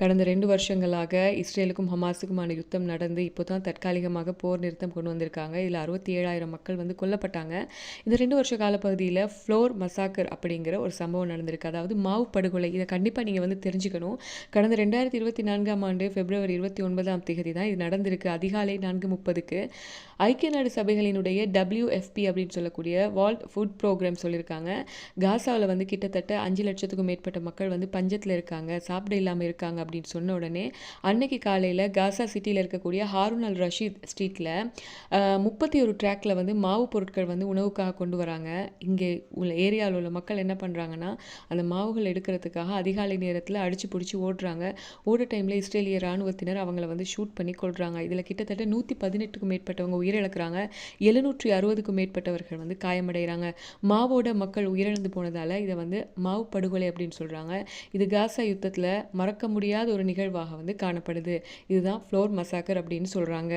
கடந்த ரெண்டு வருஷங்களாக இஸ்ரேலுக்கும் ஹமாஸுக்குமான யுத்தம் நடந்து இப்போ தான் தற்காலிகமாக போர் நிறுத்தம் கொண்டு வந்திருக்காங்க. இதில் அறுபத்தி ஏழாயிரம் மக்கள் வந்து கொல்லப்பட்டாங்க. இந்த ரெண்டு வருஷ காலப்பகுதியில் ஃப்ளோர் மசாக்கர் அப்படிங்கிற ஒரு சம்பவம் நடந்திருக்கு. அதாவது மாவு படுகொலை இதை கண்டிப்பாக நீங்கள் வந்து தெரிஞ்சுக்கணும். கடந்த ரெண்டாயிரத்தி இருபத்தி நான்காம் ஆண்டு பிப்ரவரி இருபத்தி ஒன்பதாம் தேதி தான் இது நடந்திருக்கு. அதிகாலை நான்கு முப்பதுக்கு ஐக்கிய நாடு சபைகளினுடைய டபிள்யூஎஃப்பி அப்படின்னு சொல்லக்கூடிய வேர்ல்ட் ஃபுட் ப்ரோக்ராம் சொல்லியிருக்காங்க. காசாவில் வந்து கிட்டத்தட்ட அஞ்சு லட்சத்துக்கும் மேற்பட்ட மக்கள் வந்து பஞ்சத்தில் இருக்காங்க. சாப்பிட இல்லாமல் இருக்காங்க. அப்படின்னு சொன்ன உடனே அன்னைக்கு காலையில் காசா சிட்டியில் இருக்கக்கூடிய ஹாரூன் அல் ரஷீத் ஸ்ட்ரீட்டில் முப்பத்தி ஒரு ட்ராக்ல வந்து மாவு பொருட்கள் வந்து உணவுக்காக கொண்டு வராங்க. இங்கே உள்ள ஏரியாவில் உள்ள மக்கள் என்ன பண்ணுறாங்கன்னா அந்த மாவுகள் எடுக்கிறதுக்காக அதிகாலை நேரத்தில் அடித்து பிடிச்சி ஓடுறாங்க. ஓடுற டைமில் இஸ்ரேலிய இராணுவத்தினர் அவங்கள வந்து ஷூட் பண்ணி கொள்கிறாங்க இதில் கிட்டத்தட்ட நூற்றி பதினெட்டுக்கும் மேற்பட்டவங்க உயிரிழக்கிறாங்க. எழுநூற்றி அறுபதுக்கும் மேற்பட்டவர்கள் வந்து காயமடைகிறாங்க. மாவோட மக்கள் உயிரிழந்து போனதால் இதை வந்து மாவு படுகொலை அப்படின்னு சொல்கிறாங்க இது காசா யுத்தத்தில் மறக்க முடியாத முடியாத ஒரு நிகழ்வாக வந்து காணப்படுது. இதுதான் ஃப்ளோர் மசாக்கர் அப்படின்னு சொல்கிறாங்க